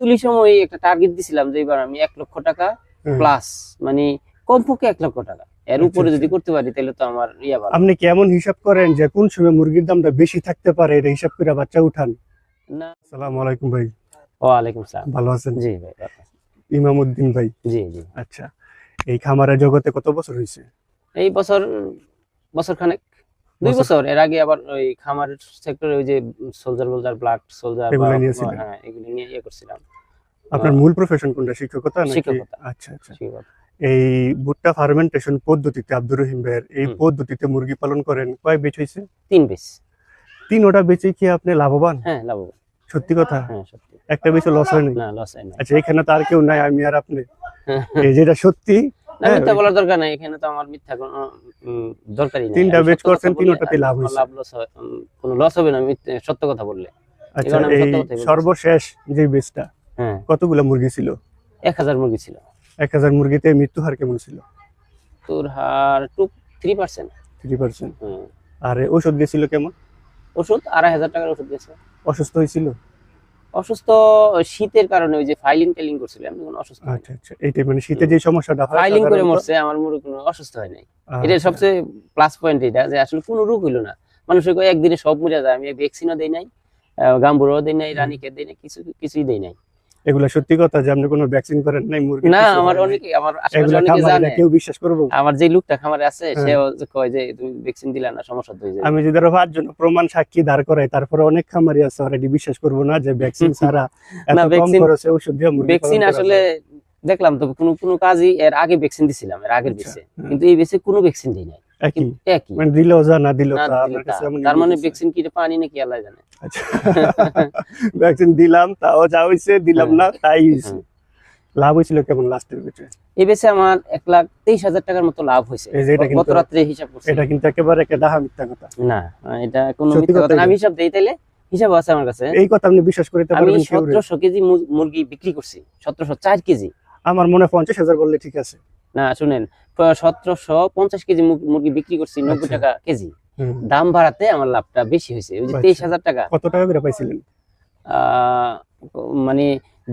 তুলি সময় একটা টার্গেট দিছিলাম যে এবার আমি এক লক্ষ টাকা প্লাস মানে কমপক্ষে এক লক্ষ টাকা। এর আচ্ছা, উপরে যদি আচ্ছা। করতে পারি তাহলে তো আমার ইয়া ভালো। আপনি কেমন হিসাব করেন যে কোন সময় মুরগির দামটা বেশি থাকতে পারে? এটা হিসাব করে বাচ্চা উঠান। না। আসসালামু আলাইকুম ভাই। ওয়ালাইকুম সালাম। ভালো আছেন? জি ভাই ইমামউদ্দিন ভাই। জি জি। আচ্ছা এই খামারের জগতে কত বছর হয়েছে? এই বছর বছর খানেক। দুই বছর- এর আগে আবার ওই খামারের সেক্টরে ওই যে সোলজার বোলজার ব্লাড সোলজার এগুলো নিয়েছিলেন? হ্যাঁ এগুলো নিয়ে ইয়ে করছিলাম। আপনার মূল প্রফেশন কোনটা শিক্ষকতা নাকি? শিক্ষকতা। আচ্ছা আচ্ছা। এই ভুট্টা ফার্মেন্টেশন পদ্ধতিতে আব্দুর রহিম ভাইয়ের এই পদ্ধতিতে মুরগি পালন করেন কয় বেচ হয়েছে? তিন বেচ। তিন ওটা বেচে কি আপনি লাভবান? হ্যাঁ লাভবান। সত্যি কথা? হ্যাঁ সত্যি। একটা বেচে লস হয়নি না লস হয় না আচ্ছা এখানে তো আর কেউ নাই আমি আর আপনি। হ্যাঁ, এই যেটা সত্যি না হ্যাঁ, মিথ্যা বলার দরকার নাই এখানে তো আমার মিথ্যা কোনো দরকারই নেই। তিনটা বেচ করছেন, বললে লাভ আমার লাভ লস কোনো লস হবে না সত্য কথা বললে। আচ্ছা এই সত্য কথাই বলছি। সর্বশেষ যে বেচটা হ্যাঁ। কতগুলো মুরগি ছিল? এক হাজার মুরগি ছিল। এক হাজার মুরগিতে মৃত্যু হার কেমন ছিল? তোর হার two three percent three percent আর ওষুধ গেছিল কেমন? ওষুধ আড়াই হাজার টাকার ওষুধ গেছে অসুস্থ হয়েছিল? অসুস্থ শীতের কারণে ওই যে ফাইলিং টাইলিং করছিল আমি কোনো অসুস্থ। আচ্ছা আচ্ছা এইটাই মানে শীতে যে সমস্যাটা হয় ফাইলিং করে মরছে আমার মুরু কোনো অসুস্থ হয় নাই। আচ্ছা, এটা সবচেয়ে প্লাস পয়েন্ট এটা যে আসলে কোনো রোগ হলো না। মানুষের কয় একদিনে সব মরে যায় আমি ভ্যাকসিনও দেই নাই গাম্বুরও দেই নাই রানীকে দেই নাই কিছু কিছুই দেই নাই। এগুলা সত্যি কথা যে আপনি কোনো ভ্যাকসিন করেন নাই মুরগি না আমার অনেকে আমার এগুলা জানে। কেউ বিশ্বাস করব আমার যে লোকটা খামারে আছে হ্যাঁ। সেও কয় যে তুমি ভ্যাকসিন দিলা না সমস্যা হয়ে যায় আমি যদি আরও পাঁচজন প্রমাণ সাক্ষী করাই তারপরে অনেক খামারি আছে অলরেডি বিশ্বাস করব না যে ভ্যাকসিন ছাড়া এত কম খরচে ওষুধ দিয়ে মুরগি ভ্যাকসিন আসলে দেখলাম তো কোনো কোনো কাজই এর আগে ভ্যাকসিন দিছিলাম এর আগের আচ্ছা, বেসে হ্যাঁ। কিন্তু এই বেসে কোনো ভ্যাকসিন দিই নাই। একই? একই। মানে দিলেও যা না তা আপনার কাছে তার মানে ভ্যাকসিন কি পানি নাকি আল্লাহ জানে? আচ্ছা। ভ্যাকসিন দিলাম তাও যা হইছে দিলাম না তাই হইছে। হ্যাঁ। লাভ হয়েছিল কেমন লাস্টের ভিতরে? এই বেসে আমার এক লাখ তেইশ হাজার টাকার মতো লাভ হয়েছে গত রাত্রে হিসাব করছি। এটা কিন্তু একেবারে একটা ডাহা মিথ্যা কথা। না এটা কোনো মিথ্যা কথা আমি হিসাব দেই তাইলে হিসাব আছে আমার কাছে। এই কথা আপনি বিশ্বাস করতে আমি পারবেন কেউ রে? সতেরোশো কেজি মুরগি বিক্রি করছি সতেরোশো চার কেজি। আমার মনে হয় পঞ্চাশ হাজার বললে ঠিক আছে। না শুনেন সতেরোশো পঞ্চাশ কেজি মুরগি বিক্রি করছি নব্বই আচ্ছা। টাকা কেজি। দাম বাড়াতে আমার লাভটা বেশি হয়েছে। ওই যে আচ্ছা। তেইশ হাজার টাকা। কত টাকা করে পাইছিলেন? মানে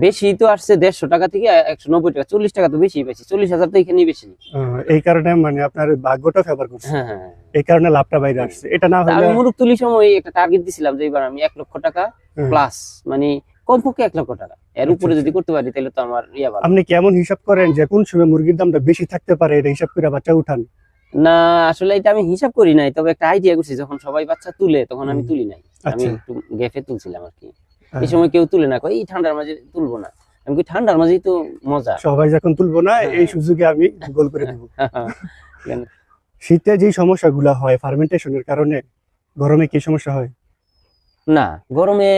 বেশি তো আসছে দেড়শো টাকা থেকে একশো নব্বই টাকা চল্লিশ টাকা তো বেশি পাইছি। চল্লিশ হাজার তো এখানেই বেশি এই কারণে মানে আপনার ভাগ্যটা ফেভার করছে। হ্যাঁ হ্যাঁ এই কারণে লাভটা বাইরে আসছে। এটা না হলে আমি মুরগ তুলি সময় একটা টার্গেট দিছিলাম যে এবার আমি এক লক্ষ টাকা প্লাস মানে কমপক্ষে এক লক্ষ টাকা। এর উপরে যদি করতে পারি তাহলে তো আমার ইয়া ভালো। আপনি কেমন হিসাব করেন যে কোন সময় মুরগির দামটা বেশি থাকতে পারে? এটা হিসাব করে বাচ্চা উঠান। না আসলে এটা আমি হিসাব করি নাই তবে একটা আইডিয়া করছি যখন সবাই বাচ্চা তুলে তখন আমি তুলি নাই। আমি আচ্ছা। একটু গেফে তুলছিলাম আর কি। হ্যাঁ। এই সময় কেউ তুলে না কয় এই ঠান্ডার মাঝে তুলবো না। আমি কি ঠান্ডার মাঝেই তো মজা। সবাই যখন তুলবো না হ্যাঁ। এই সুযোগে আমি গোল করে দেবো? শীতে যে সমস্যাগুলো হয় ফার্মেন্টেশনের কারণে গরমে কি সমস্যা হয়? না গরমে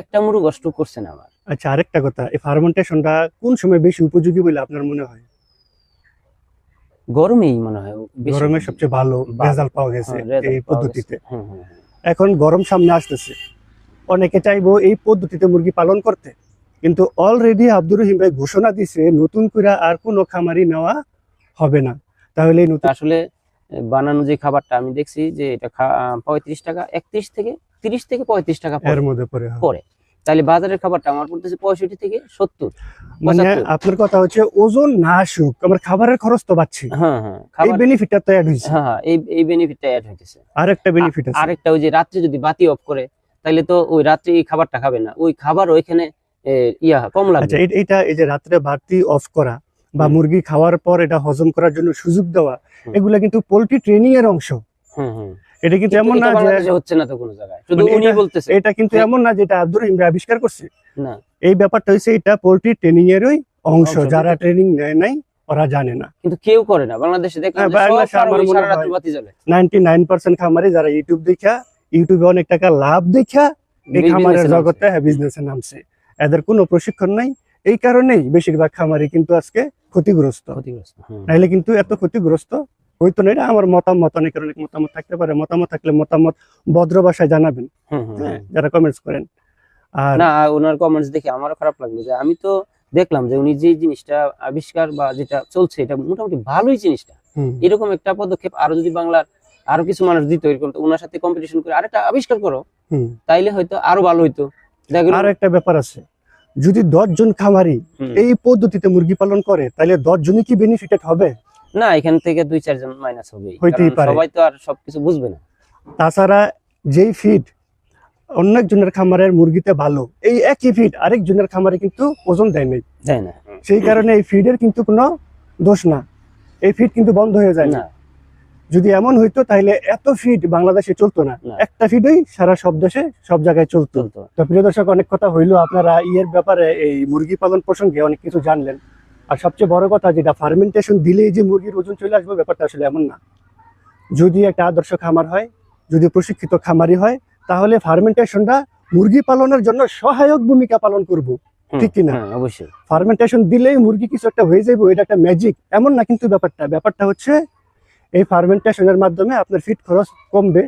একটা মুরগ কষ্ট করছে না আমার। আচ্ছা আরেকটা কথা এই ফার্মেন্টেশনটা কোন সময় বেশি উপযোগী বলে আপনার মনে হয় গরমেই মনে হয় গরমে সবচেয়ে ভালো রেজাল্ট পাওয়া গেছে হ্যাঁ, এই পদ্ধতিতে গেছে। হুম, হুম। এখন গরম সামনে আসতেছে অনেকে চাইব এই পদ্ধতিতে মুরগি পালন করতে কিন্তু অলরেডি আব্দুর রহিম ভাই ঘোষণা দিছে নতুন করে আর কোনো খামারি নেওয়া হবে না তাহলে এই নতুন আসলে বানানো যে খাবারটা আমি দেখছি যে এটা পঁয়ত্রিশ টাকা একত্রিশ থেকে তিরিশ থেকে পঁয়ত্রিশ টাকা। এর মধ্যে। পরে তাহলে বাজারের খাবারটা আমার পড়তেছে পঁয়ষট্টি থেকে সত্তর মানে আপনার কথা হচ্ছে ওজন না আসুক আমার খাবারের খরচ তো পাচ্ছি হ্যাঁ হ্যাঁ এই বেনিফিটটা তো অ্যাড হয়েছে। হ্যাঁ হ্যাঁ এই এই বেনিফিটটা অ্যাড হইতেছে। আর একটা বেনিফিট আছে। আরেকটা ওই যে রাত্রে যদি বাতি অফ করে তাহলে তো ওই রাত্রে এই খাবারটা খাবে না। ওই খাবার ওইখানে ইয়া কম লাগবে। আচ্ছা এই- এই যে রাত্রে বাতি অফ করা বা মুরগি খাওয়ার পর এটা হজম করার জন্য সুযোগ দেওয়া এগুলা কিন্তু পোল্ট্রি ট্রেনিং এর অংশ। হুম হুম। এটা কিন্তু এমন না যে হচ্ছে না তো কোনো জায়গায়। শুধু মানে উনি বলতেছে। এটা কিন্তু হ্যাঁ। এমন না যেটা আব্দুর রহিম আবিষ্কার করছে। না। এই ব্যাপারটা হচ্ছে এটা পোল্ট্রি ট্রেনিং এরই অংশ। যারা ট্রেনিং নেয় নাই ওরা জানে না। কিন্তু কেউ করে না। বাংলাদেশে দেখলাম হ্যাঁ, মনে নাইনটি নাইন পার্সেন্ট খামারি যারা ইউটিউব দেখা ইউটিউবে অনেক টাকা লাভ দেখা এই খামারের জগতে হ্যাঁ বিজনেসে নামছে। এদের কোনো প্রশিক্ষণ নাই। এই কারণেই বেশিরভাগ খামারি কিন্তু আজকে ক্ষতিগ্রস্ত। ক্ষতিগ্রস্ত হুম। নাইলে কিন্তু এত ক্ষতিগ্রস্ত হইতো না এটা আমার মতামত অনেকের অনেক মতামত থাকতে পারে। মতামত থাকলে মতামত ভদ্র ভাষায় জানাবেন। হ্যাঁ যারা কমেন্টস করেন। আর না ওনার কমেন্টস দেখে আমারও খারাপ লাগল যে আমি তো দেখলাম যে উনি যে জিনিসটা আবিষ্কার বা যেটা চলছে এটা মোটামুটি ভালোই জিনিসটা। এরকম একটা পদক্ষেপ আরও যদি বাংলার আরও কিছু মানুষ দিত এরকম তো ওনার সাথে কম্পিটিশন করে আরেকটা আবিষ্কার করো তাইলে হয়তো আরও ভালো হইতো। আর একটা ব্যাপার আছে যদি দশ জন খামারি এই পদ্ধতিতে মুরগি পালন করে তাহলে দশ জনই কি বেনিফিটেড হবে? না এখান থেকে দুই চারজন মাইনাস হবে হইতেই পারে। সবাই তো আর সবকিছু বুঝবে না। তাছাড়া যেই ফিড অন্য একজনের খামারের মুরগিতে ভালো এই একই ফিড আরেকজনের খামারে কিন্তু ওজন দেয় নাই। তাই না। সেই কারণে এই ফিডের কিন্তু কোনো দোষ না। এই ফিড কিন্তু বন্ধ হয়ে যায় না। যদি এমন হইতো তাহলে এত ফিড বাংলাদেশে চলতো না। একটা ফিডই সারা সব দেশে সব জায়গায় চলতো। চলতো। তো প্রিয় দর্শক অনেক কথা হইল। আপনারা ইয়ের ব্যাপারে এই মুরগি পালন প্রসঙ্গে অনেক কিছু জানলেন। আর সবচেয়ে বড় কথা যেটা ফার্মেন্টেশন দিলেই যে মুরগির ওজন চলে আসবে ব্যাপারটা আসলে এমন না। যদি একটা আদর্শ খামার হয় যদি প্রশিক্ষিত খামারি হয় তাহলে ফার্মেন্টেশনটা মুরগি পালনের জন্য সহায়ক ভূমিকা পালন করব। ঠিক কিনা? হ্যাঁ, অবশ্যই। ফার্মেন্টেশন দিলেই মুরগি কিছু একটা হয়ে যাবে এটা একটা ম্যাজিক এমন না কিন্তু ব্যাপারটা। ব্যাপারটা হচ্ছে এই ফার্মেন্টেশনের মাধ্যমে আপনার ফিট খরচ কমবে।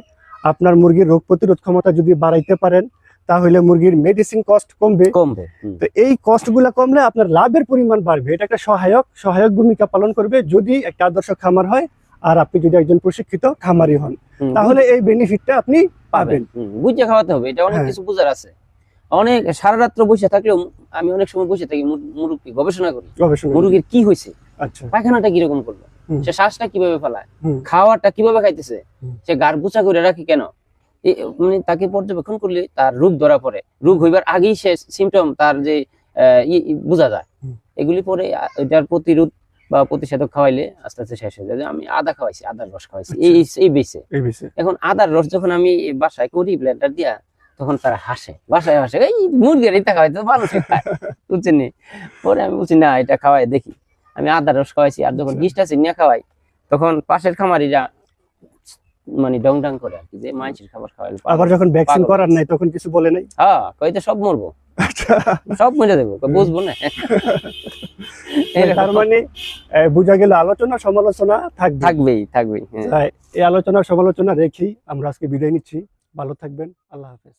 আপনার মুরগির রোগ প্রতিরোধ ক্ষমতা যদি বাড়াইতে পারেন তাহলে মুরগির মেডিসিন কস্ট কমবে। কমবে তো এই কস্টগুলা কমলে আপনার লাভের পরিমাণ বাড়বে। এটা একটা সহায়ক সহায়ক ভূমিকা পালন করবে যদি একটা আদর্শ খামার হয় আর আপনি যদি একজন প্রশিক্ষিত খামারি হন তাহলে এই বেনিফিটটা আপনি পাবেন। বুঝে খাওয়াতে হবে এটা অনেক হ্যাঁ। কিছু বুঝার আছে। অনেক সারা রাত্র বসে থাকলেও আমি অনেক সময় বসে থাকি মুরগি গবেষণা করি। গবেষণা মুরগির কি হয়েছে? আচ্ছা। পায়খানাটা কীরকম করল? সে শ্বাসটা কীভাবে ফেলায়। খাওয়াটা কীভাবে খাইতেছে? সে গার করে রাখি কেন? মানে তাকে পর্যবেক্ষণ করলে তার রোগ ধরা পড়ে। রোগ হইবার আগেই সে সিমটম তার যে বোঝা যায়। এগুলি পরে এটার প্রতিরোধ বা প্রতিষেধক খাওয়াইলে আস্তে আস্তে শেষ হয়ে যায়। আমি আদা খাওয়াইছি আদার রস খাওয়াইছি আচ্ছা। এই এই বিষয়ে এখন আদার রস যখন আমি বাসায় করি ব্লেন্ডার দিয়া তখন তারা হাসে। বাসায় হাসে এই মুরগির এটা খাওয়াই তো মানুষ খায় বুঝছেন নি? পরে আমি বলছি না এটা খাওয়াই দেখি। আমি আদার রস খাওয়াইছি আর যখন আচ্ছা। গিস্টা চিনিয়া খাওয়াই। তখন পাশের খামারিরা মানে ডং ডং করে আর কি যে মাছের খাবার খাওয়াইলে আবার যখন ভ্যাকসিন করার নাই তখন কিছু বলে নাই? হ্যাঁ কইতে সব মরবো। আচ্ছা। সব মরে দেবো কই বুঝব না। এরকম। তার মানে বুঝা গেল আলোচনা সমালোচনা থাকবে। থাকবেই থাকবেই হ্যাঁ। এই আলোচনা সমালোচনা রেখেই আমরা আজকে বিদায় নিচ্ছি। ভালো থাকবেন আল্লাহ হাফেজ।